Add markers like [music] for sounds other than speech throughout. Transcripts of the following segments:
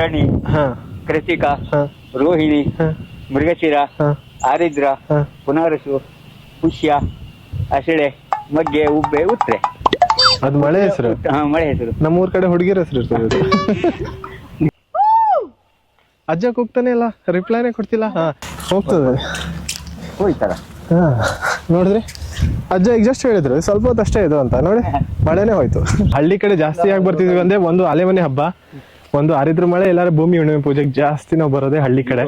ಭರಣಿ ಹಾ. ಕೃತಿಕಾ ರೋಹಿಣಿ ಹಾ. ಮೃಗಶಿರ ಆರಿದ್ರ ಪುನರಸು ಪುಷ್ಯ ಅಸಳೆ ಮಗ್ಗೆ ಉಬ್ಬೆ ಉತ್ರೆ. ಅದು ಮಳೆ ಹೆಸರು. ಹಾ ಮಳೆ ಹೆಸರು. ನಮ್ಮೂರ್ ಕಡೆ ಹುಡುಗಿರ ಹೆಸರು ಇರ್ತದೆ ಇದು. ಅಜ್ಜ ಕೂಗ್ತಾನೆ ಇಲ್ಲ ರಿಪ್ಲೈನೇ ಕೊಡ್ತಿಲ್ಲ? ಹಾ ಹೋಗ್ತದೆ. ಹೋಯ್ತಾರ? ಹಾ ನೋಡಿದ್ರಿ? ಅಜ್ಜ ಈಗ ಜಸ್ಟ್ ಹೇಳಿದ್ರು. ಸ್ವಲ್ಪ ಹೊತ್ತು ಅಷ್ಟೇ ಇದು ಅಂತ. ನೋಡಿ ಮಳೆನೇ ಹೋಯ್ತು. ಹಳ್ಳಿ ಕಡೆ ಜಾಸ್ತಿ ಆಗಿ ಬರ್ತಿದ್ವಿ ಅಂದ್ರೆ ಒಂದು ಅಲೆಮನೆ ಹಬ್ಬ. ಒಂದು ಹರಿದ್ರ ಮಳೆ ಎಲ್ಲಾರು ಭೂಮಿ ಹುಣ್ಣಿಮೆ ಪೂಜೆಗೆ ಜಾಸ್ತಿ ನಾವು ಬರೋದೇ ಹಳ್ಳಿ ಕಡೆ.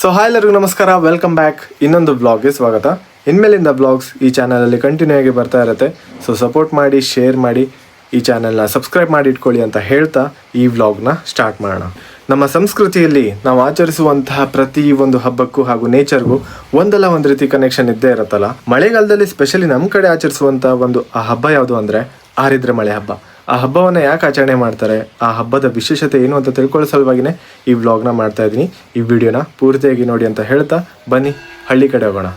ಸೊ ಹಾಯ್ ಎಲ್ಲರಿಗೂ ನಮಸ್ಕಾರ. ವೆಲ್ಕಮ್ ಬ್ಯಾಕ್ ಇನ್ನೊಂದು ಬ್ಲಾಗ್ಗೆ ಸ್ವಾಗತ. ಇನ್ಮೇಲಿಂದ ಬ್ಲಾಗ್ಸ್ ಈ ಚಾನಲಲ್ಲಿ ಕಂಟಿನ್ಯೂ ಆಗಿ ಬರ್ತಾ ಇರುತ್ತೆ. ಸೊ ಸಪೋರ್ಟ್ ಮಾಡಿ ಶೇರ್ ಮಾಡಿ, ಈ ಚಾನೆಲ್ನ ಸಬ್ಸ್ಕ್ರೈಬ್ ಮಾಡಿ ಇಟ್ಕೊಳ್ಳಿ ಅಂತ ಹೇಳ್ತಾ ಈ ವ್ಲಾಗ್ನ ಸ್ಟಾರ್ಟ್ ಮಾಡೋಣ. ನಮ್ಮ ಸಂಸ್ಕೃತಿಯಲ್ಲಿ ನಾವು ಆಚರಿಸುವಂತಹ ಪ್ರತಿ ಒಂದು ಹಬ್ಬಕ್ಕೂ ಹಾಗೂ ನೇಚರ್ಗೂ ಒಂದಲ್ಲ ಒಂದು ರೀತಿ ಕನೆಕ್ಷನ್ ಇದ್ದೇ ಇರುತ್ತಲ್ಲ? ಮಳೆಗಾಲದಲ್ಲಿ ಸ್ಪೆಷಲಿ ನಮ್ಮ ಕಡೆ ಆಚರಿಸುವಂತಹ ಒಂದು ಆ ಹಬ್ಬ ಯಾವುದು ಅಂದ್ರೆ ಆರಿದ್ರೆ ಮಳೆ ಹಬ್ಬ. ಆ ಹಬ್ಬವನ್ನ ಯಾಕೆ ಆಚರಣೆ ಮಾಡ್ತಾರೆ? ಆ ಹಬ್ಬದ ವಿಶೇಷತೆ ಏನು ಅಂತ ತಿಳ್ಕೊಳ್ಳೋ ಸಲುವಾಗಿನೇ ಈ ವ್ಲಾಗ್ನ ಮಾಡ್ತಾ ಇದ್ದೀನಿ. ಈ ವಿಡಿಯೋನ ಪೂರ್ತಿಯಾಗಿ ನೋಡಿ ಅಂತ ಹೇಳ್ತಾ ಬನ್ನಿ, ಹಳ್ಳಿ ಕಡೆ ಹೋಗೋಣ.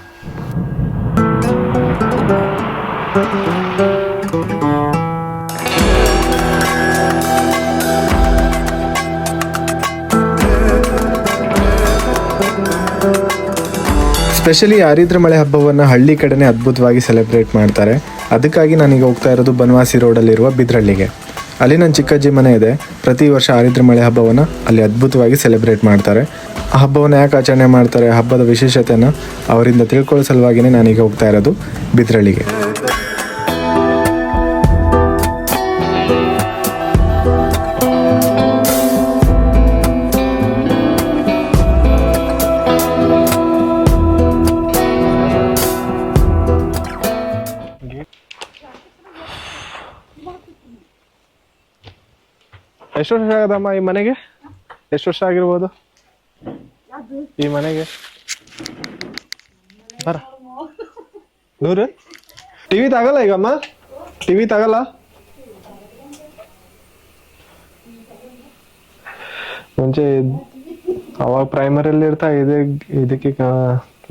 ಸ್ಪೆಷಲಿ ಆರಿದ್ರ ಮಳೆ ಹಬ್ಬವನ್ನು ಹಳ್ಳಿ ಕಡೆನೇ ಅದ್ಭುತವಾಗಿ ಸೆಲೆಬ್ರೇಟ್ ಮಾಡ್ತಾರೆ. ಅದಕ್ಕಾಗಿ ನಾನೀಗ ಹೋಗ್ತಾ ಇರೋದು ಬನವಾಸಿ ರೋಡಲ್ಲಿರುವ ಬಿದ್ರಳ್ಳಿಗೆ. ಅಲ್ಲಿ ನನ್ನ ಚಿಕ್ಕಜ್ಜಿ ಮನೆ ಇದೆ. ಪ್ರತಿ ವರ್ಷ ಆರಿದ್ರ ಮಳೆ ಹಬ್ಬವನ್ನು ಅಲ್ಲಿ ಅದ್ಭುತವಾಗಿ ಸೆಲೆಬ್ರೇಟ್ ಮಾಡ್ತಾರೆ. ಆ ಹಬ್ಬವನ್ನು ಯಾಕೆ ಆಚರಣೆ ಮಾಡ್ತಾರೆ ಹಬ್ಬದ ವಿಶೇಷತೆಯನ್ನು ಅವರಿಂದ ತಿಳ್ಕೊಳ್ಳೋ ಸಲುವಾಗಿಯೇ ನಾನೀಗ ಹೋಗ್ತಾ ಇರೋದು ಬಿದ್ರಳ್ಳಿಗೆ. ಎಷ್ಟು ವರ್ಷ ಆಗದಮ್ಮ ಈ ಮನೆಗೆ? ಎಷ್ಟು ವರ್ಷ ಆಗಿರ್ಬೋದು? ಈ ಮನೆಗೆ? ಬರ. ನೂರು? ಟಿವಿ ತಗಲ್ಲ ಈಗಮ್ಮ ಟಿವಿ ತಗಲ್ಲ? ಮುಂಚೆ ಅವಾಗ ಪ್ರೈಮರಿಯಲ್ಲಿ ಇರ್ತಾ ಇದೆ ಇದಕ್ಕೆ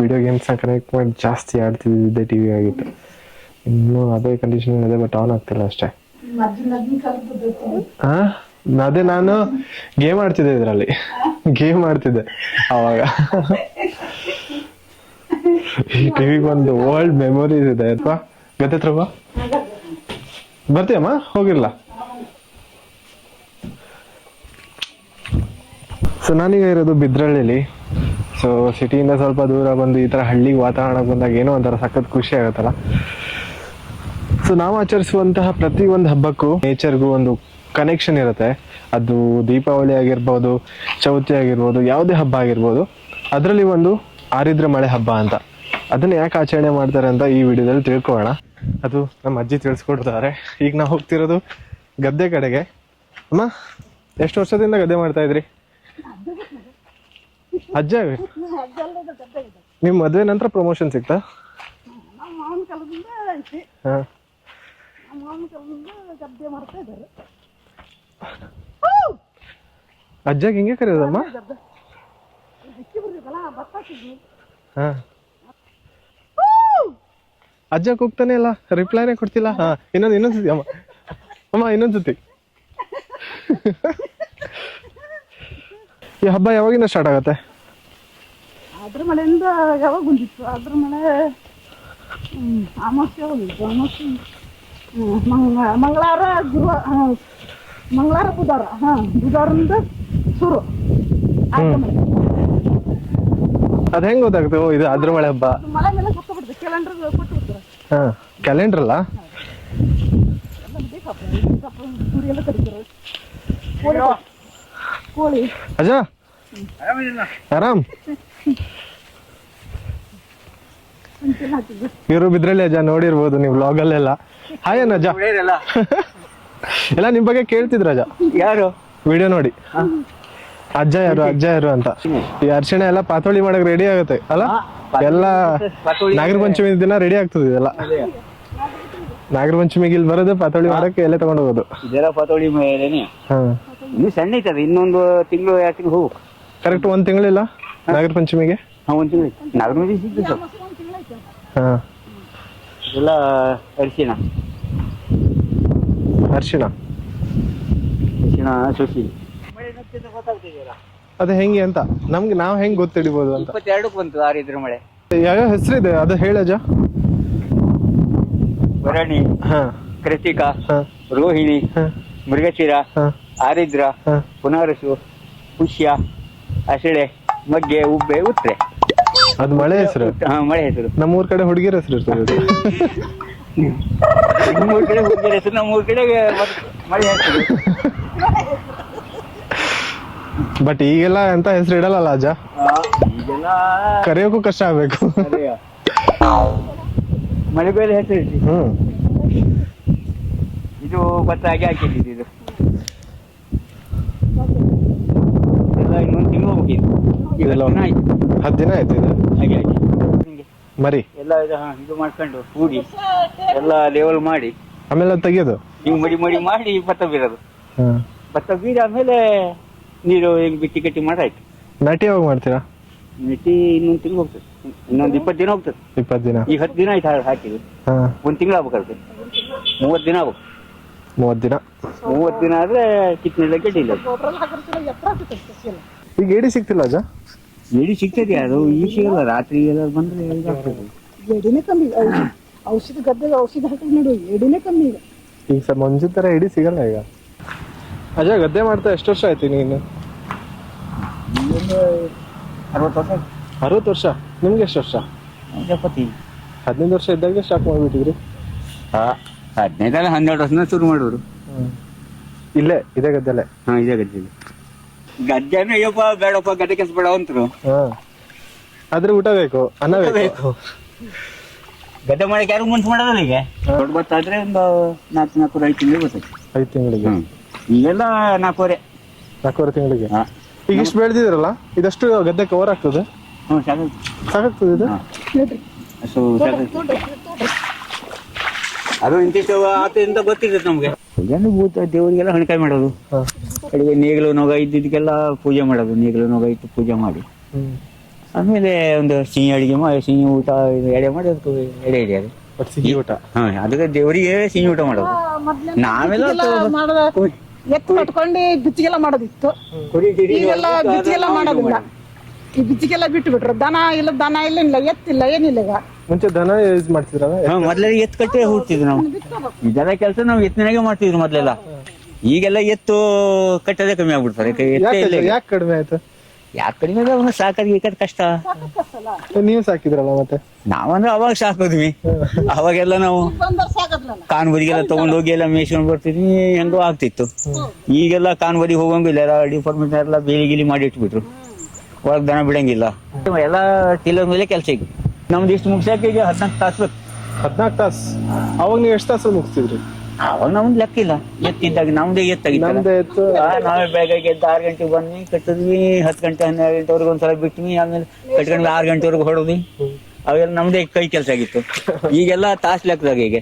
ವಿಡಿಯೋ ಗೇಮ್ಸ್ ಕನೆಕ್ಟ್ ಮಾಡಿ ಜಾಸ್ತಿ ಆಡ್ತಿದ್ದೆ ಟಿವಿ ಆಗಿತ್ತು. ಇನ್ನು ಅದೇ ಕಂಡೀಷನ್ ಇದೆ ಬಟ್ ಆನ್ ಆಗ್ತಿಲ್ಲ ಅಷ್ಟೇ. ಹಾ ಅದೇ ನಾನು ಗೇಮ್ ಆಡ್ತಿದ್ದೆ ಇದರಲ್ಲಿ. ಗೇಮ್ ಆಡ್ತಿದ್ದೆ ಅವಾಗ. ಈ ಒಂದು ವರ್ಲ್ಡ್ ಮೆಮೊರೀಸ್ ಇದೆ ಅಥವಾ ಬಾ. ಬರ್ತೀಯಮ್ಮ? ಹೋಗಿಲ್ಲ. ಸೊ ನಾನೀಗ ಇರೋದು ಬಿದ್ರಳ್ಳಿಲಿ. ಸೊ ಸಿಟಿಯಿಂದ ಸ್ವಲ್ಪ ದೂರ ಬಂದು ಈ ತರ ಹಳ್ಳಿ ವಾತಾವರಣ ಬಂದಾಗ ಏನೋ ಒಂಥರ ಸಖತ್ ಖುಷಿ ಆಗುತ್ತಲ್ಲ. ಸೊ ನಾವು ಆಚರಿಸುವಂತಹ ಪ್ರತಿ ಒಂದು ಹಬ್ಬಕ್ಕೂ ನೇಚರ್ಗೂ ಒಂದು ಕನೆಕ್ಷನ್ ಇರುತ್ತೆ. ಅದು ದೀಪಾವಳಿ ಆಗಿರ್ಬೋದು ಚೌತಿ ಆಗಿರ್ಬೋದು ಯಾವುದೇ ಹಬ್ಬ ಆಗಿರ್ಬೋದು ಅದರಲ್ಲಿ ಒಂದು ಆರಿದ್ರ ಮಳೆ ಹಬ್ಬ ಅಂತ. ಅದನ್ನ ಯಾಕೆ ಆಚರಣೆ ಮಾಡ್ತಾರೆ ಅಂತ ಈ ವಿಡಿಯೋದಲ್ಲಿ ತಿಳ್ಕೊಳ್ಳೋಣ. ಅದು ನಮ್ಮ ಅಜ್ಜಿ ತಿಳಿಸ್ಕೊಡ್ತಾರೆ ಈಗ ನಾವು ಹೋಗ್ತಿರೋದು ಗದ್ದೆ ಕಡೆಗೆ. ಅಮ್ಮ ಎಷ್ಟು ವರ್ಷದಿಂದ ಗದ್ದೆ ಮಾಡ್ತಾ ಇದ್ರಿ? ಅಜ್ಜ ನಿಮ್ಮ ಮದುವೆ ನಂತರ ಪ್ರಮೋಷನ್ ಸಿಗ್ತಾ? ಹಾ. ಅಜ್ಜಾಗ ಹಿಂಗೆ ಕರೆಯೋದಮ್ಮ? ಹಾ. ಅಜ್ಜ ಕೂಗ್ತಾನೆ ಇಲ್ಲ ರಿಪ್ಲೈನೇ ಕೊಡ್ತಿಲ್ಲ. ಹಾ, ಇನ್ನೊಂದು ಇನ್ನೊಂದ್ ಸತಿ, ಅಮ್ಮ. ಅಮ್ಮ, ಇನ್ನೊಂದ್ ಸತಿ. ಈ ಹಬ್ಬ ಯಾವಾಗಿಂದ ಸ್ಟಾರ್ಟ್ ಆಗತ್ತೆ? ಅದ್ರ ಮಳೆಯಿಂದ ಯಾವಾಗ ಬಂದಿತ್ತು? ಅದ್ರ ಮಳೆ ಅಮಾವಾಸ್ಯೆ ಬಂದಿತ್ತು ಅಮಾವಾಸ್ಯೆ ಮಂಗ ಮಂಗಳವಾರ, ಗುರುವ ಹಾಂ ಮಂಗಳವಾರ ಬುಧವಾರ. ಹಾ ಬುಧವಾರದಿಂದ ಶುರು. ಮಳೆ ಅದ್ ಹೆಂಗ್ ಗೊತ್ತಾಗುತ್ತೆ ಓ ಇದು ಅದ್ರ ಮಳೆ ಹಬ್ಬ. ಅದು ಮಳೆ ಮೇಲೆ ಕ್ಯಾಲೆಂಡರ್ ಹಾ ಕ್ಯಾಲೆಂಡರ್ ಅಲ್ಲ? ಎಲ್ಲ ಕೋಳಿ. ಕೋಳಿ. ಆರಾಮ್. ಅಂತೆಲ್ಲ ಹಾಕಿದ್ವಿ ಇವರು ಬಿದ್ರಲ್ಲಿ ಅಜ್ಜ ನೋಡಿರ್ಬೋದು ನೀವು vlog ಅಲ್ಲೆಲ್ಲ. ಹಾಯ್ ಅಜ್ಜ. [laughs] ಎಲ್ಲ ನಿಮ್ ಬಗ್ಗೆ ಕೇಳ್ತಿದ್ರ ರಾಜ. ಯಾರು? ವಿಡಿಯೋ ನೋಡಿ. ಅಜ್ಜ ಯಾರು ಅಜ್ಜ ಯಾರು ಅಂತ. ಈ ಅರ್ಶಿಣ ಎಲ್ಲ ಪಾತೋಳಿ ಮಾಡಕ್ ರೆಡಿ ಆಗುತ್ತೆ ಅಲ್ಲ? ಎಲ್ಲ ನಾಗರ ಪಂಚಮಿ ದಿನ ರೆಡಿ ಆಗ್ತದೆ ಇದೆಲ್ಲ. ನಾಗರ ಪಂಚಮಿಗೆ ಇಲ್ಲಿ ಬರೋದು ಪಾತೋಳಿ ಮಾಡಕ್ಕೆ ಎಲ್ಲೇ ತಗೊಂಡು ಹೋಗೋದು. ಇದೆಲ್ಲ ಪಾತೋಳಿ ಮೇಲೆನೆ. ಇನ್ನು ಸಣ್ಣ ಐತದ ಇನ್ನೊಂದು ತಿಂಗಳು ಎರಡು ತಿಂಗಳು ಹೋಗು ಕರೆಕ್ಟ್ ಒಂದ್ ತಿಂಗಳಿಲ್ಲ ನಾಗರ ಪಂಚಮಿಗೆ ಹಾ ಒಂದು ತಿಂಗಳು ನಾಗರ ಪಂಚಮಿ ಸಿಗ್ತದೆ ಹಾ. ಇದೆಲ್ಲ ಅರಿಶಿನ ಅರ್ಶಿಣ. ಅರ್ಶಿಣ ಅದು ಹೆಂಗೆ ಅಂತ? ನಮ್ಗೆ ನಾವು ಹೆಂಗ್ ಗೊತ್ತಿಡಿಬೋದು ಅಂತ? ಇಪ್ಪತ್ತೆರಡಕ್ಕೆ ಬಂತು ಆರಿದ್ರ ಮಳೆ. ಯಾವ ಹೆಸರಿದೆ? ಅದು ಹೇಳಜ ಭರಣಿ ಕೃತಿಕಾ ರೋಹಿಣಿ ಮೃಗಶಿರ ಆರಿದ್ರ ಪುನರಸು ಪುಷ್ಯ ಅಸಳೆ ಮಗ್ಗೆ ಉಬ್ಬೆ ಉತ್ರೆ. ಅದು ಮಳೆ ಹೆಸರು. ಹಾ ಮಳೆ ಹೆಸರು. ನಮ್ಮೂರ್ ಕಡೆ ಹುಡುಗಿರ ಹೆಸರು ಇರ್ತದೆ. [laughs] ಮೂರ್ ಕಡೆ ಹೋಗ್ತಾರೆ ಸುಮ್ಮನೆ ಮೂರ್ ಮಳೆ ಬಟ್ ಈಗೆಲ್ಲ ಎಂತ ಹೆಸರು ಇಡಲ್ಲ ಅಜ್ಜ? ಆ, ಈಗೆಲ್ಲ ಕರೆಯೋಕ್ಕೂ ಕಷ್ಟ ಆಗ್ಬೇಕು. ಮಳೆ ಬೇರೆ. ಹ್ಮ್. ಇದು ಭತ್ತ ಹಾಗೆ ಹಾಕಿದ್ದು ಇದು. ಎಲ್ಲ ಇನ್ನೊಂದು ತಿಂಗಳು ಹೋಗಿದ್ದು ಇದೆಲ್ಲ ಆಯ್ತು. ಹತ್ತು ದಿನ ಆಯ್ತು ಇದು? ಹಿಂಗೆ. ಮರಿ? ಎಲ್ಲ ಇದು ಹಾ, ಇದು ಮಾಡ್ಕೊಂಡು ಕೂಡಿ ಎಲ್ಲ ಲೆವೆಲ್ ಮಾಡಿ. ಆಮೇಲೆ ಅದು ತೆಗಿಯೋದು? ಹಿಂಗ್ ಮಡಿ ಮಡಿ ಮಾಡಿ ಭತ್ತ ಬೀರೋದು. ಹಾ. ಭತ್ತ ಬೀರ ಆಮೇಲೆ ನೀರು ಹಿಂಗ್ ಬಿಟ್ಟಿ ಕಟ್ಟಿ ಮಾಡಾಯ್ತು. ನಾಟಿ ಯಾವಾಗ ಮಾಡ್ತೀರಾ? ಮಿಟ್ಟಿ ಇನ್ನೊಂದ್ ತಿಂಗಳು ಹೋಗ್ತದೆ. ಇನ್ನೊಂದ್ ಇಪ್ಪತ್ತು ದಿನ ಹೋಗ್ತದೆ. ಇಪ್ಪತ್ತು ದಿನ? ಈಗ ಹತ್ತು ದಿನ ಆಯ್ತು ಹಾ- ಹಾಕಿದ್ದು. ಹಾ. ಒಂದು ತಿಂಗಳು ಆಗ್ಬೇಕಾಗ್ತದೆ ಮೂವತ್ತು ದಿನ ಆಗ್ಬೇಕು. ಮೂವತ್ತು ದಿನ? ಮೂವತ್ತು ದಿನ ಆದ್ರೆ ಕಿತ್ತನೆಲ್ಲ ಗಡ್ಡಿ ಇಲ್ಲ. ಈಗ ಏಡಿ ಸಿಗ್ತಿಲ್ಲ ಅಜ್ಜ? ಎಡಿ ಸಿಗ್ತದೆ ಅದು? ಈ ಸಿಗಲ್ಲ ರಾತ್ರಿ ಎಲ್ಲ ಬಂದ್ರೆ ಇದಾಗ್ತದೆ ಎಡಿನೇ ಕಮ್ಮಿ. ಔಷಧಿ ಔಷಧಿ ಗದ್ದೆಗೆ ಔಷಧಿ ಹಾಕಿ ನೋಡು ಎಡಿನೇ ಕಮ್ಮಿ ಈಗ. ಈಗ ಸರ್ ಮಂಜು ತರ ಎಡಿ ಸಿಗಲ್ಲ ಈಗ. ಅಜಯ್ ಗದ್ದೆ ಮಾಡ್ತಾ ಎಷ್ಟು ವರ್ಷ ಆಯ್ತು ನೀನು ಅರವತ್ತು ವರ್ಷ ಆಯ್ತು. ಅರವತ್ತು ವರ್ಷ? ನಿಮ್ಗೆ ಎಷ್ಟು ವರ್ಷ? ಎಪ್ಪತ್ತೈದು. ಹದಿನೈದು ವರ್ಷ ಇದ್ದಾಗ ಸ್ಟಾರ್ಟ್ ಮಾಡ್ಬಿಟ್ಟಿದ್ರಿ. ಹದಿನೈದಲ್ಲ ಹನ್ನೆರಡು ವರ್ಷನ ಶುರು ಮಾಡೋರು ಇಲ್ಲೇ ಇದೇ ಗದ್ದೆಲೆ? ಹಾ ಇದೇ ಗದ್ದೆ ಗದ್ದೆನೂ ಅಯ್ಯಪ್ಪ ಬೇಡಪ್ಪ ಗದ್ದೆ ಕೆಲಸ ಬೇಡ ಅಂತರು. ಹಾ. ಆದ್ರೆ ಊಟ ಬೇಕು ಅನ್ನ ಬೇಕು. ಗದ್ದೆ ಮಾಡಕ್ಕೆ ಯಾರು ಮುಂಚೆ ಮಾಡೋದಲ್ಲ ಈಗ? ದೊಡ್ಡ ಭತ್ತ ಆದ್ರೆ ಒಂದು ನಾಲ್ಕು ನಾಲ್ಕು ಐದು ತಿಂಗಳು ಬರ್ತದೆ ಐದು ತಿಂಗಳಿಗೆ? ಈಗೆಲ್ಲ ನಾಲ್ಕೂವರೆ. ನಾಲ್ಕೂವರೆ ತಿಂಗಳಿಗೆ? ಹಾ. ಈಗ ಇಷ್ಟು ಬೆಳೆದಿದ್ರಲ್ಲ ಇದಷ್ಟು ಗದ್ದೆ ಕವರ್ ಆಗ್ತದೆ? ಹ್ಞೂ ಸಾಕು ಸಾಕಾಗ್ತದೆ ಇದು? ಸೊ ಅದು ಇಂತಿಷ್ಟು ಆತ ಇಂತ ಗೊತ್ತಿರ್ತೈತೆ ನಮ್ಗೆ. ಜನ ಭೂತ ದೇವರಿಗೆಲ್ಲ ಹಣಕಾಯಿ ಮಾಡೋದು. ಹಾ. ಕಡೆಗೆ ನೇಗಿಲು ನೊಗ ಇದ್ದಿದ್ದಕ್ಕೆಲ್ಲ ಪೂಜೆ ಮಾಡೋದು ನೇಗಿಲು ನೊಗ ಇಟ್ಟು ಪೂಜೆ ಮಾಡಿ. ಆಮೇಲೆ ಒಂದು ಸಿಹಿ ಅಡಿಗೆ ಮಾಡಿ ಸಿಹಿ ಊಟ ಇದು ಎಡೆ ಮಾಡಿ ಅದಕ್ಕೆ ಎಡೆ ಹಿಡಿಯೋದು ಅದು. ಸಿಹಿ ಊಟ? ಹಾ ಅದಕ್ಕೆ ದೇವರಿಗೆ ಸಿಹಿ ಊಟ ಮಾಡೋದು. ನಾವೆಲ್ಲ ಮಾಡದ ಎತ್ತು ಕಟ್ಕೊಂಡು ಬಿಚ್ಚಿಗೆಲ್ಲ ಮಾಡೋದಿತ್ತು. ಕುರಿ ಗಿರಿ ಈಗೆಲ್ಲ ಬಿಚ್ಚಿಗೆಲ್ಲ ಮಾಡೋದಿಲ್ಲ. ಈ ಬಿಚ್ಚಿಗೆಲ್ಲ ಬಿಟ್ಟು ಬಿಟ್ರು ದನ ಇಲ್ಲ ದನ ಇಲ್ಲ ಇಲ್ಲ ಎತ್ತಿಲ್ಲ ಏನಿಲ್ಲ ಈಗ. ಮುಂಚೆ ದನ ಯೂಸ್ ಮಾಡ್ತಿದ್ರಲ್ಲ? ಹಾ ಮೊದ್ಲೆಲ್ಲ ಎತ್ತು ಕಟ್ಟೆ ಹುಡ್ತಿದ್ವಿ ನಾವು. ಇದೆಲ್ಲ ಕೆಲಸ ನಾವು ಎತ್ತಿನಾಗೆ ಮಾಡ್ತಿದ್ರು ಮೊದ್ಲೆಲ್ಲ. ಈಗೆಲ್ಲ ಎತ್ತು ಕಟ್ಟೋದೇ ಕಮ್ಮಿ ಆಗ್ಬಿಡ್ತಾರೆ ಯಾಕೆ ಎತ್ತೇ ಇಲ್ಲ ಯಾಕೆ ಯಾಕೆ ಕಡಿಮೆ ಆಯ್ತು? ಯಾಕೆ ಕಡಿಮೆ ಅವನು ಸಾಕೋದು ಗೀಕೋದು ಕಷ್ಟ. ನೀವು ಸಾಕಿದ್ರಲ್ಲ ಮತ್ತೆ? ನಾವಂದ್ರೆ ಅವಾಗ ಸಾಕೋದ್ವಿ. ಅವಾಗೆಲ್ಲ ನಾವು ಬಂದರ್ ಸಾಕದ್ಲಲ್ಲ ಹೋಗಿ ಎಲ್ಲ ಮೇಯ್ಸ್ಕೊಂಡ್ ಬರ್ತಿದ್ವಿ. ಹೆಂಗೋ ಆಗ್ತಿತ್ತು. ಈಗೆಲ್ಲ ಕಾನ್ ಬದಿ ಹೋಗಂಗಿಲ್ಲ. ಎಲ್ಲ ಡಿಪಾರ್ಟ್ಮೆಂಟ್ ಎಲ್ಲ ಬೇಲಿ ಗಿಲಿ ಮಾಡಿ ಇಟ್ಬಿಟ್ರು. ಒಳಗ್ ದನ ಬಿಡಂಗಿಲ್ಲ. ಎಲ್ಲ ಟಿಲ್ಲರ್ ಮೇಲೆ ಕೆಲಸ ಈಗ. ನಮ್ದು ಇಷ್ಟು ಮುಗ್ಸಕ್ಕೆ ಈಗ ಹದಿನಾಲ್ಕು ತಾಸು ಬೇಕು. ಹದಿನಾಲ್ಕು ತಾಸು? ಅವಾಗ ನೀವು ಎಷ್ಟು ತಾಸಲ್ಲಿ ಮುಗಿಸ್ತಿದ್ರಿ? ಅವಾಗ ನಮ್ದು ಲೆಕ್ಕ ಇಲ್ಲ. ಎತ್ತಿದ್ದಾಗ ನಮ್ದೇ ಎತ್ತಾಗಿತ್ತು ನಮ್ದು ಎತ್ತು. ಆ, ನಾವೇ ಬೆಳಗ್ಗೆ ಎದ್ದು ಆರು ಗಂಟೆಗೆ ಬಂದ್ವಿ ಕಟ್ಟಿದ್ವಿ ಹತ್ತು ಗಂಟೆ ಹನ್ನೆರಡು ಗಂಟೆವರೆಗೆ ಒಂದ್ಸಲ ಬಿಟ್ವಿ ಆಮೇಲೆ ಕಟ್ಕೊಂಡು ಆರು ಗಂಟೆವರೆಗೂ ಹೊಡೋದ್ವಿ ಅವೆಲ್ಲ ನಮ್ದೇ ಕೈ ಕೆಲಸ ಆಗಿತ್ತು. ಈಗೆಲ್ಲ ತಾಸು ಲೆಕ್ಕದಾಗ ಈಗ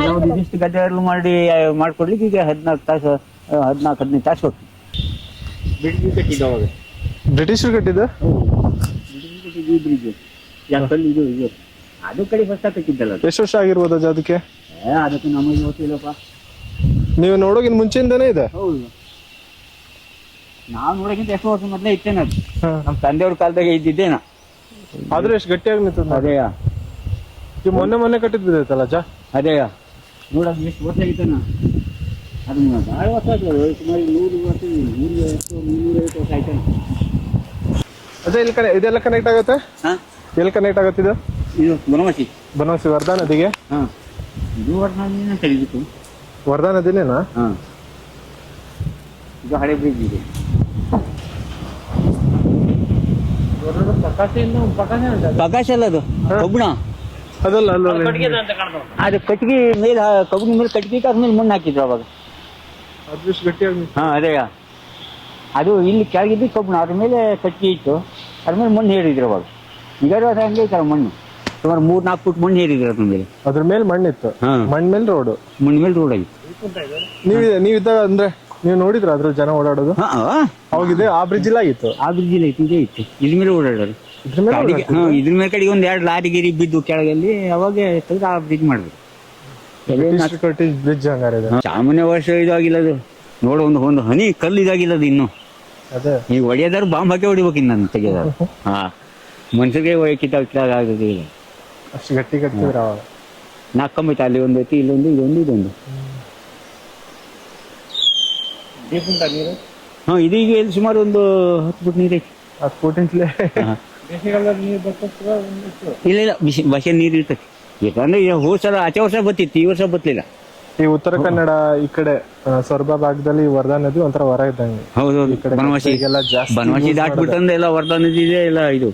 ನಾವು ಇದಿಷ್ಟು ಗದ್ದೆ ಮಾಡಿ ಆ, ಮಾಡ್ಕೊಡ್ಲಿಕ್ಕೆ ಈಗ ಹದಿನಾಲ್ಕು ತಾಸು ಹದಿನಾಲ್ಕು ಹದಿನೈದು ತಾಸು ಹೋಗ್ತೀವಿ ಬಿಡ್ಗಿ ಕಟ್ಟಿದ್ದು ಅವಾಗ. ಬ್ರಿಟಿಷರು ಕಟ್ಟಿದ್ದು? ಯಾಕಂದ್ರೆ ಇದು ಇದು. ಅದು ಕಡೆ ಹೊಸ ಕಟ್ಟಿದ್ದಲ್ಲ ಅದು. ಎಷ್ಟು ವರ್ಷ ಆಗಿರ್ಬೋದು ಅಜ್ಜ ಅದಕ್ಕೆ? ಏ, ಅದಕ್ಕೆ ನಮಗೆ ಗೊತ್ತಿಲ್ಲಪ್ಪ. ನೀವು ನೋಡೋಗಿನ ಮುಂಚೆಯಿಂದನೇ ಇದೆ? ಹೌದು. ನಾವು ನೋಡಕ್ಕಿಂತ ಎಷ್ಟು ವರ್ಷ ಮೊದಲೇ ಇತ್ತೇನೆ ಅದು. ಹಾ. ನಮ್ಮ ತಂದೆಯವ್ರ ಕಾಲದಾಗ ಇದ್ದಿದ್ದೇನ? ಆದ್ರೆ ಎಷ್ಟು ಗಟ್ಟಿಯಾಗಿ ನಿಂತದ ಅದೇಯ. ಈಗ ಮೊನ್ನೆ ಮೊನ್ನೆ ಕಟ್ಟಿದ್ದೈತಲ್ಲ ಅಜ್ಜ ಅದೇಯ. ನೋಡ ಎಷ್ಟು ವರ್ಷ ಆಗಿತ್ತೇನ? ಅದು ಭಾಳ ವರ್ಷ ಆಯ್ತು ಸುಮಾರು ನೂರು ವರ್ಷ ನೂರು ಎಷ್ಟು ಮುನ್ನೂರೈವತ್ತು ವರ್ಷ ಆಯ್ತಾನೆ? ಅದೇ ಇಲ್ಲಿ ಕನೆ ಇದೆಲ್ಲ ಕನೆಕ್ಟ್ ಆಗುತ್ತೆ? ಹಾಂ? ಎಲ್ಲಿ ಕನೆಕ್ಟ್ ಆಗುತ್ತೆ ಇದು? ಇದು ಬನವಾಸಿ. ಬನವಾಸಿ ವರ್ಧಾ ನದಿಗೆ? ಹಾಂ. ಇದು ಅಂತ ಹೇಳಿದ್ದು ವರ್ಧಾ ನದಿನೇನಾ ಹಾಂ. ಇದು ಹಳೆ ಬ್ರಿಡ್ಜ್ ಇದೆ. ಪ್ರಕಾಶ ಅಲ್ಲ ಅದು. ಕಬ್ಬಣ. ಅದಲ್ಲ. ಅದು ಕಟ್ಟಿಗೆ ಮೇಲೆ ಕಬ್ಬಿನ ಮೇಲೆ ಕಟ್ಟಿಗೆ ಅದ್ಮೇಲೆ ಮಣ್ಣು ಹಾಕಿದ್ರು ಅವಾಗ. ಹಾ ಅದೇ. ಅದು ಇಲ್ಲಿ ಕೆಳಗಿದ್ದು ಕಬ್ಬಿಣ ಅದ್ರ ಮೇಲೆ ಕಟ್ಟಿಗೆ ಇತ್ತು ಅದ್ರ ಮೇಲೆ ಮಣ್ಣು ಹೇಳಿದ್ರು ಅವಾಗ. ಈಗ ಅದು ಹಂಗೆ ಐತಲ್ಲ ಮಣ್ಣು. ಸುಮಾರು ಮೂರ್ ನಾಲ್ಕು ಫುಟ್ ಮಣ್ಣು ಹೇರಿದ್ರು ಅದ್ರ ಮೇಲೆ. ಅದ್ರ ಮೇಲೆ ಮಣ್ಣಿತ್ತು. ಹಾ. ಮಣ್ಣ ಮೇಲೆ ರೋಡ್ ಮಣ್ಣ ಮೇಲೆ ರೋಡ್ ಆಗಿತ್ತು ನೀವು ನೀವಿದ್ದಾಗ ಅಂದ್ರೆ ನೀವು ನೋಡಿದ್ರ ಅದ್ರ ಜನ ಓಡಾಡೋದು? ಹಾ ಅವಾಗಿದೆ ಆ ಬ್ರಿಡ್ಜ್ ಇಲ್ಲ ಆಗಿತ್ತು. ಆ ಬ್ರಿಡ್ಜ್ ಇಲ್ಲ ಇತ್ತು ಇದೇ ಇತ್ತು. ಇದ್ರ ಮೇಲೆ ಓಡಾಡೋರು. ಇದ್ರ ಮೇಲೆ ಕಡೆಗೆ ಹಾ ಇದ್ರ ಮೇಲೆ ಕಡೆಗೆ ಒಂದ್ ಎರಡು ಲಾರಿ ಗಿರಿ ಬಿದ್ದು ಕೆಳಗಲ್ಲಿ ಅವಾಗ ತೆಗೆದು ಆ ಬ್ರಿಡ್ಜ್ ಮಾಡಿದ್ರು. ಬ್ರಿಡ್ಜ್ ಹಂಗಾರೆ ಇದೆ. ಸಾಮಾನ್ಯ ವರ್ಷ ಇದಾಗಿಲ್ಲ ಅದು. ನೋಡು ಒಂದು ಒಂದು ಹನಿ ಕಲ್ಲು ಇದಾಗಿಲ್ಲ ಅದು ಇನ್ನು. ಅದೇ. ಈಗ ಹೊಡೆಯೋದಾರು ಬಾಂಬ್ ಹಾಕಿ ಹೊಡಿಬೇಕು ಇನ್ನು ನಾನು [laughs] ಹಾ. ಮನುಷ್ಯರಿಗೆ ಕಿತ್ತಾಗ ಆಗೋದಿಲ್ಲ. ಅಷ್ಟು ಗಟ್ಟಿ ಕಟ್ಟಿದ್ರು ಅವಾಗ ನಾಲ್ಕು ಕಂಬ ಅಲ್ಲಿ ಒಂದು ಐತಿ ಇಲ್ಲೊಂದು ಇದೊಂದು ಇದೊಂದು ಹಾ ಇದೀಗ ಇಲ್ಲಿ ಸುಮಾರು ಒಂದು ಹತ್ತು ಫುಟ್ ನೀರು. ಐತಿ ಹತ್ತು ಫೂಟಿಂತಲೇ ಹಾ. ಇಲ್ಲ ಇಲ್ಲ ಬಿಸಿ ಬಸೆ ನೀರು ಇರ್ತೈತಿ ಯಾಕಂದ್ರೆ ಈಗ ಹೋದ ಸಲ ಆಚೆ ವರ್ಷ ಬತ್ತಿತ್ತು ಈ ವರ್ಷ ಬತ್ತಲಿಲ್ಲ ಈ ಉತ್ತರ ಕನ್ನಡ ಈ ಕಡೆ ಆ, ಸೊರಬ ಭಾಗದಲ್ಲಿ ವರದಾ ನದಿ ಒಂಥರ ಹೊರ ಇದ್ದಂಗೆ. ಹೌದೌದು ಕಡೆ ಬನವಾಸಿ. ಈಗೆಲ್ಲ ಜಾಸ್ತಿ ಬನವಾಸಿ ದಾಟ್ಬಿಟ್ಟಂದ್ರೆ ಎಲ್ಲ ವರ್ಧಾ ನದಿ ಇದೆ ಎಲ್ಲ ಇದು.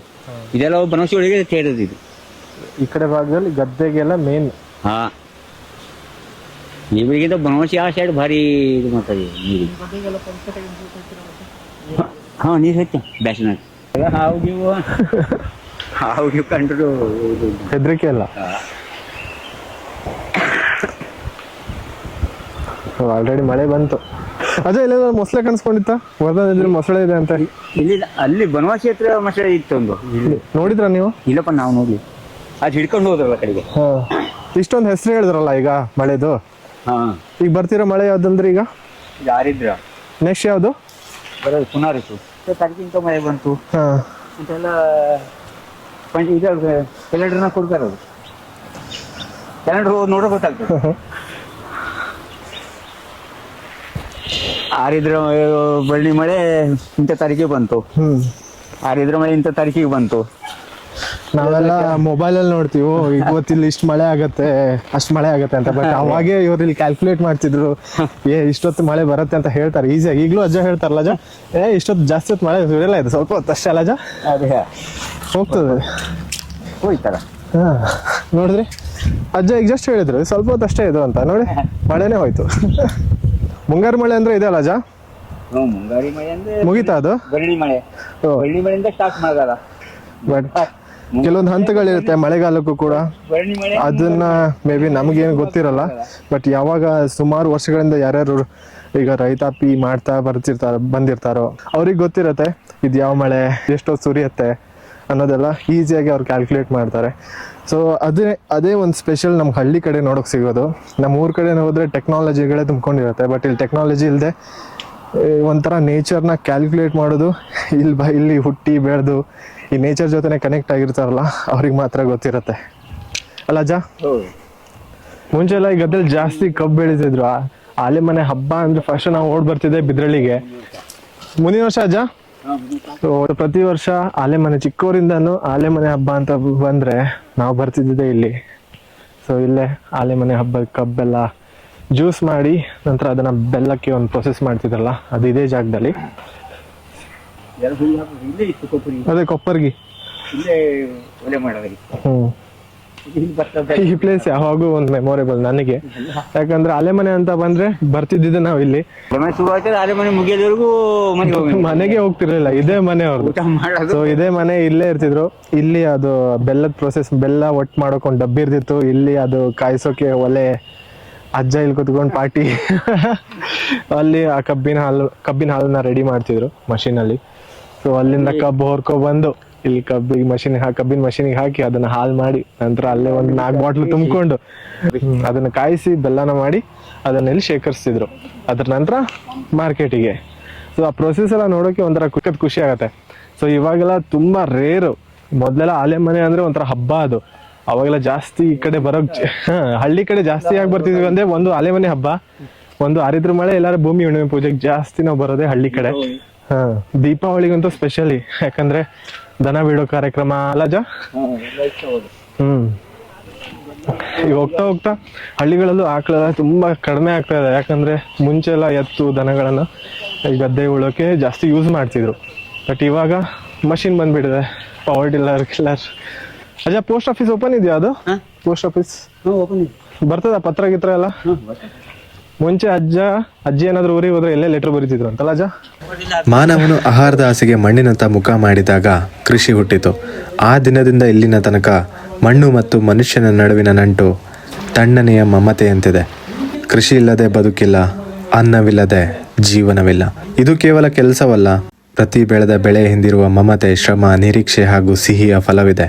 ಇದೆಲ್ಲ ಬನವಾಸಿ ಒಳಗೆ ಸೇರೋದು ಇದು ಈ ಕಡೆ ಭಾಗದಲ್ಲಿ ಗದ್ದೆಗೆಲ್ಲ ಮೇನ್ ಹಾ. ಇವ್ರಿಗಿಂತ ಬನವಾಸಿ ಆ ಸೈಡ್ ಭಾರಿ ಇದು ಮಾಡ್ತಾರೆ ನೀರು. ಹಾ ನೀರು ಹಚ್ಚ. ಬ್ಯಾಸಿನಾಗ ಹಾವು ಗೀವು. ಹಾವು ಗೀವು ಕಂಡ್ರು ಇದು. ಹೆದರಿಕೆ ಅಲ್ಲ. ಆಲ್ರೆಡಿ ಮಳೆ ಬಂತು. ಅದೇ ಇಲ್ಲ ಮೊಸಳೆ ಕಾಣಿಸ್ಕೊಂಡಿತ್ತ? ವರದಾ ನದಿ ಮೊಸಳೆ ಇದೆ ಅಂತ. ಇಲ್ಲಿ ಅಲ್ಲಿ ಬನವಾಸಿ ಹತ್ರ ಮೊಸಳೆ ಇತ್ತು ಒಂದು ಇಲ್ಲಿ. ನೋಡಿದ್ರ ನೀವು? ಇಲ್ಲಪ್ಪ ನಾವು ನೋಡ್ಲಿ ಅದು ಹಿಡ್ಕೊಂಡು ಹೋದ್ರಲ್ಲ ಕಡೆಗೆ. ಹಾ. ಇಷ್ಟೊಂದು ಹೆಸರು ಹೇಳಿದ್ರಲ್ಲ ಈಗ ಮಳೆದು? ಹಾ. ಈಗ ಬರ್ತಿರೋ ಮಳೆ ಯಾವ್ದಂದ್ರೆ ಈಗ? ಯಾರಿದ್ರ ನೆಕ್ಸ್ಟ್ ಯಾವುದು? ಬರೋದು ಪುನಾರಿಸು. ತರ್ಕಿಂತ ಮಳೆ ಬಂತು. ಹಾ. ಅಂತೆಲ್ಲ ಪಂಚ ಇದು ಕ್ಯಾಲೆಂಡರ್ನ ಕೊಡ್ತಾರೆ ಅದು ಕ್ಯಾಲೆಂಡರ್ ನೋಡೋ ಗೊತ್ತಾಗ್ತದೆ. ಆರಿದ್ರ ಬಳ್ಳಿ ಮಳೆ ಇಂಥ ತಾರೀಕಿಗೆ ಬಂತು. ಹ್ಮ್. ಆರಿದ್ರ ಮಳೆ ಇಂಥ ತಾರೀಕಿಗೆ ಬಂತು. ನಾವೆಲ್ಲ ಮೊಬೈಲ್ ಅಲ್ಲಿ ನೋಡ್ತೀವಿ ಇವತ್ತಿಲ್ಲಿ ಇಷ್ಟು ಮಳೆ ಆಗತ್ತೆ ಅಷ್ಟು ಮಳೆ ಆಗತ್ತೆ ಅಂತ ಬಟ್ [laughs] ಅವಾಗೆ ಇವ್ರು ಇಲ್ಲಿ ಕ್ಯಾಲ್ಕುಲೇಟ್ ಮಾಡ್ತಿದ್ರು ಏ ಇಷ್ಟೊತ್ತು ಮಳೆ ಬರುತ್ತೆ ಅಂತ ಹೇಳ್ತಾರೆ. ಈಸಿಯಾಗಿ ಈಗಲೂ ಅಜ್ಜ ಹೇಳ್ತಾರಲ್ಲ ಅಜ್ಜ ಏ ಇಷ್ಟೊತ್ತು ಜಾಸ್ತಿ ಹೊತ್ತು ಮಳೆ ಇರಲ್ಲ ಇದು ಸ್ವಲ್ಪ ಹೊತ್ತು ಅಷ್ಟೇ ಅಲ್ಲ ಅಜ್ಜ ಹೋಗ್ತದೆ. ಹೋಯ್ತಾರ ಹಾ ನೋಡಿದ್ರಿ? ಅಜ್ಜ ಈಗ ಜಸ್ಟ್ ಹೇಳಿದ್ರು ಸ್ವಲ್ಪ ಹೊತ್ತು ಅಷ್ಟೇ ಇದು ಅಂತ ನೋಡಿ ಮಳೆನೇ ಹೋಯ್ತು. ಮುಂಗಾರು ಮಳೆ ಅಂದ್ರೆ ಇದೆ ಅಲ್ಲ ಅಜ್ಜ ಮುಂಗಾರಿ ಮಳೆ ಅಂದ್ರೆ ಮುಗೀತಾ ಅದು? ಬಳ್ಳಿ ಮಳೆ. ಬೆಳ್ಳಿ ಬಳ್ಳಿ ಮಳೆಯಿಂದ ಸ್ಟಾರ್ಟ್ ಮಾಡಲ್ಲ ಬಟ್ ಕೆಲವೊಂದು ಹಂತಗಳಿರುತ್ತೆ ಮಳೆಗಾಲಕ್ಕೂ ಕೂಡ. ಅದನ್ನ ಮೇ ಬಿ ನಮಗೇನು ಗೊತ್ತಿರಲ್ಲ ಬಟ್ ಯಾವಾಗ ಸುಮಾರು ವರ್ಷಗಳಿಂದ ಯಾರ್ಯಾರು ಈಗ ರೈತಾಪಿ ಮಾಡ್ತಾ ಬರ್ತಿರ್ತಾರ, ಬಂದಿರ್ತಾರೋ, ಅವ್ರಿಗೆ ಗೊತ್ತಿರತ್ತೆ ಇದು ಯಾವ ಮಳೆ ಎಷ್ಟೋ ಸುರಿಯತ್ತೆ ಅನ್ನೋದೆಲ್ಲ ಈಸಿಯಾಗಿ ಅವ್ರು ಕ್ಯಾಲ್ಕುಲೇಟ್ ಮಾಡ್ತಾರೆ. ಸೊ ಅದೇ ಅದೇ ಒಂದು ಸ್ಪೆಷಲ್ ನಮ್ಗೆ ಹಳ್ಳಿ ಕಡೆ ನೋಡೋಕೆ ಸಿಗೋದು. ನಮ್ಮ ಊರ ಕಡೆ ಹೋದ್ರೆ ಟೆಕ್ನಾಲಜಿಗಳೇ ತುಂಬ್ಕೊಂಡಿರುತ್ತೆ ಬಟ್ ಇಲ್ಲಿ ಟೆಕ್ನಾಲಜಿ ಇಲ್ಲದೆ ಒಂಥರ ನೇಚರ್ನ ಕ್ಯಾಲ್ಕುಲೇಟ್ ಮಾಡೋದು ಇಲ್ಲಿ ಬ, ಇಲ್ಲಿ ಹುಟ್ಟಿ ಬೆಳೆದು ಈ ನೇಚರ್ ಜೊತೆನೆ ಕನೆಕ್ಟ್ ಆಗಿರ್ತಾರಲ್ಲ ಅವ್ರಿಗೆ ಮಾತ್ರ ಗೊತ್ತಿರುತ್ತೆ. ಅಲ್ಲ ಅಜ್ಜ? ಮುಂಚೆ ಎಲ್ಲ ಈ ಗದ್ದೆಲ್ಲಿ ಜಾಸ್ತಿ ಕಬ್ಬು ಬೆಳೀತಿದ್ರು. ಆಲೆ ಮನೆ ಹಬ್ಬ ಅಂದ್ರೆ ಫಸ್ಟ್ ನಾವು ಓಡ್ ಬರ್ತಿದ್ದೆ ಬಿದ್ರಳ್ಳಿಗೆ. ಮುಂದಿನ ವರ್ಷ ಅಜ್ಜ? ಪ್ರತಿ ವರ್ಷ ಆಲೆ ಮನೆ ಚಿಕ್ಕವರಿಂದನೂ ಆಲೆ ಮನೆ ಹಬ್ಬ ಅಂತ ಬಂದ್ರೆ ನಾವು ಬರ್ತಿದ್ದೆ ಇಲ್ಲಿ. ಸೊ ಇಲ್ಲೇ ಆಲೆ ಮನೆ ಹಬ್ಬ ಕಬ್ಬೆಲ್ಲ ಜ್ಯೂಸ್ ಮಾಡಿ ನಂತರ ಅದನ್ನ ಬೆಲ್ಲಕ್ಕೆ ಒಂದು ಪ್ರೊಸೆಸ್ ಮಾಡ್ತಿದ್ರಲ್ಲ ಅದು ಇದೇ ಜಾಗದಲ್ಲಿ. ಹುಳಿ ಹಾಕಿ ಇಲ್ಲೇ ಇತ್ತು ಕೊಬ್ಬರಿ. ಅದೇ ಕೊಪ್ಪರ್ಗಿ. ಇಲ್ಲೇ ಒಲೆ ಹ್ಮ್. ಇಲ್ಲಿ ಬರ್ತದೆ ಈ ಪ್ಲೇಸ್ ಯಾವಾಗೂ ಒಂದು ಮೆಮೊರೇಬಲ್ ನನಗೆ. ಯಾಕಂದ್ರೆ ಅಲೆಮನೆ ಅಂತ ಬಂದ್ರೆ ಬರ್ತಿದ್ದಿದ್ದು ನಾವು ಇಲ್ಲಿ. ಮನೆ ಶುರು ಆಯ್ತದೆ ಆರೆ ಮನೆ ಮುಗಿಯೋದವರೆಗೂ ಮನೆಗೆ ಹೋಗಿ ಮನೆಗೆ ಹೋಗ್ತಿರ್ಲಿಲ್ಲ ಇದೇ ಮನೆ ಅವ್ರದ್ದು ಊಟ ಮಾಡೋದು. ಸೊ ಇದೇ ಮನೆ ಇಲ್ಲೇ ಇರ್ತಿದ್ರು. ಇಲ್ಲಿ ಅದು ಬೆಲ್ಲದ ಪ್ರೊಸೆಸ್ ಬೆಲ್ಲ ಒಟ್ಟು ಮಾಡ್ಕೊಂಡ್ ಡಬ್ಬಿ ಇರ್ತಿತ್ತು. ಇಲ್ಲಿ ಅದು ಕಾಯಿಸೋಕೆ ಒಲೆ ಅಜ್ಜ ಇಲ್ಲಿ ಕುತ್ಕೊಂಡು ಪಾರ್ಟಿ [laughs] ಅಲ್ಲಿ ಆ ಕಬ್ಬಿನ ಹಾಲು ಕಬ್ಬಿನ ಹಾಲನ್ನ ರೆಡಿ ಮಾಡ್ತಿದ್ರು ಅಲ್ಲಿ ಸೊ ಅಲ್ಲಿಂದ ಕಬ್ಬು ಹೊರ್ಕೊ ಬಂದು ಇಲ್ಲಿ ಕಬ್ಬಿಗೆ ಮಷಿನ್ ಕಬ್ಬಿನ ಮಷಿನಿಗೆ ಹಾಕಿ ಅದನ್ನ ಹಾಲ್ ಮಾಡಿ ನಂತರ ಅಲ್ಲೇ ಒಂದು ನಾಲ್ಕು ಬಾಟ್ಲು ತುಂಬಿಕೊಂಡು ಅದನ್ನ ಕಾಯಿಸಿ ಬೆಲ್ಲನ ಮಾಡಿ ಅದನ್ನ ಇಲ್ಲಿ ಶೇಖರಿಸ್ತಿದ್ರು. ಅದ್ರ ನಂತರ ಮಾರ್ಕೆಟಿಗೆ ಸೊ ಆ ಪ್ರೊಸೆಸ್ ಎಲ್ಲ ನೋಡೋಕೆ ಒಂಥರ ಕುಕ್ಕದ್ ಖುಷಿ ಆಗತ್ತೆ. ಸೊ ಇವಾಗೆಲ್ಲ ತುಂಬಾ ರೇರು ಮೊದಲೆಲ್ಲ ಆಲೆ ಮನೆ ಅಂದ್ರೆ ಒಂಥರ ಹಬ್ಬ ಅದು. ಅವಾಗೆಲ್ಲ ಜಾಸ್ತಿ ಈ ಕಡೆ ಬರೋ ಹಳ್ಳಿ ಕಡೆ ಜಾಸ್ತಿ ಆಗಿ ಬರ್ತಿದ್ವಿ ಅಂದ್ರೆ ಒಂದು ಆಲೆ ಮನೆ ಹಬ್ಬ ಒಂದು ಆರಿದ್ರ ಮಳೆ ಎಲ್ಲಾರು ಭೂಮಿ ಹುಣ್ಣಿಮೆ ಪೂಜೆಗೆ ಜಾಸ್ತಿ ನಾವು ಬರೋದೇ ಹಳ್ಳಿ ಕಡೆ. ದೀಪಾವಳಿಗಂತೂ ಸ್ಪೆಷಲಿ ಯಾಕಂದ್ರೆ ದನ ಬಿಡೋ ಕಾರ್ಯಕ್ರಮ ಅಲ್ಲಜ ಹ್ಮ್. ಈಗ ಹೋಗ್ತಾ ಹೋಗ್ತಾ ಹಳ್ಳಿಗಳಲ್ಲೂ ಆಕಳೆಲ್ಲ ತುಂಬಾ ಕಡಿಮೆ ಆಗ್ತಾ ಇದೆ. ಯಾಕಂದ್ರೆ ಮುಂಚೆ ಎಲ್ಲ ಎತ್ತು ದನಗಳನ್ನ ಈ ಗದ್ದೆ ಉಳೋಕೆ ಜಾಸ್ತಿ ಯೂಸ್ ಮಾಡ್ತಿದ್ರು. ಬಟ್ ಇವಾಗ ಮಷಿನ್ ಬಂದ್ಬಿಟ್ಟಿದೆ. ಪವರ್ ಟಿಲ್ಲರ್ ಕಿಲ್ಲರ್ ಅಜ್ಜ ಪೋಸ್ಟ್ ಆಫೀಸ್ ಓಪನ್ ಇದೆಯಾ ಅದು? ಪೋಸ್ಟ್ ಆಫೀಸ್ ಓಪನ್ ಬರ್ತದ ಪತ್ರ ಗಿತ್ರ ಎಲ್ಲ? ಮುಂಚೆ ಅಜ್ಜ, ಅಜ್ಜಿ ಏನಾದ್ರೂ ಊರಿಗೆ ಹೋದ್ರೆ ಎಲ್ಲೇ ಲೆಟರ್ ಬರೀತಿದ್ರು ಅಂತಲ್ಲ ಅಜ್ಜ? ಮಾನವನು ಆಹಾರದ ಆಸೆಗೆ ಮಣ್ಣಿನಂತ ಮುಖ ಮಾಡಿದಾಗ ಕೃಷಿ ಹುಟ್ಟಿತು. ಆ ದಿನದಿಂದ ಇಲ್ಲಿನ ತನಕ ಮಣ್ಣು ಮತ್ತು ಮನುಷ್ಯನ ನಡುವಿನ ನಂಟು ತಣ್ಣನೆಯ ಮಮತೆಯಂತಿದೆ. ಕೃಷಿ ಇಲ್ಲದೆ ಬದುಕಿಲ್ಲ, ಅನ್ನವಿಲ್ಲದೆ ಜೀವನವಿಲ್ಲ. ಇದು ಕೇವಲ ಕೆಲಸವಲ್ಲ, ಪ್ರತಿ ಬೆಳೆದ ಬೆಳೆ ಹಿಂದಿರುವ ಮಮತೆ, ಶ್ರಮ, ನಿರೀಕ್ಷೆ ಹಾಗೂ ಸಿಹಿಯ ಫಲವಿದೆ.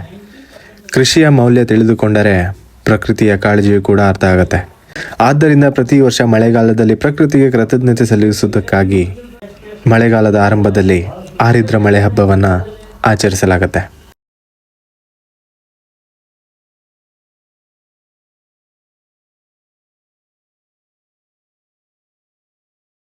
ಕೃಷಿಯ ಮೌಲ್ಯ ತಿಳಿದುಕೊಂಡರೆ ಪ್ರಕೃತಿಯ ಕಾಳಜಿಯು ಕೂಡ ಅರ್ಥ ಆಗತ್ತೆ. ಆದ್ದರಿಂದ ಪ್ರತಿ ವರ್ಷ ಮಳೆಗಾಲದಲ್ಲಿ ಪ್ರಕೃತಿಗೆ ಕೃತಜ್ಞತೆ ಸಲ್ಲಿಸುವುದಕ್ಕಾಗಿ ಮಳೆಗಾಲದ ಆರಂಭದಲ್ಲಿ ಆರಿದ್ರ ಮಳೆ ಹಬ್ಬವನ್ನು ಆಚರಿಸಲಾಗುತ್ತೆ.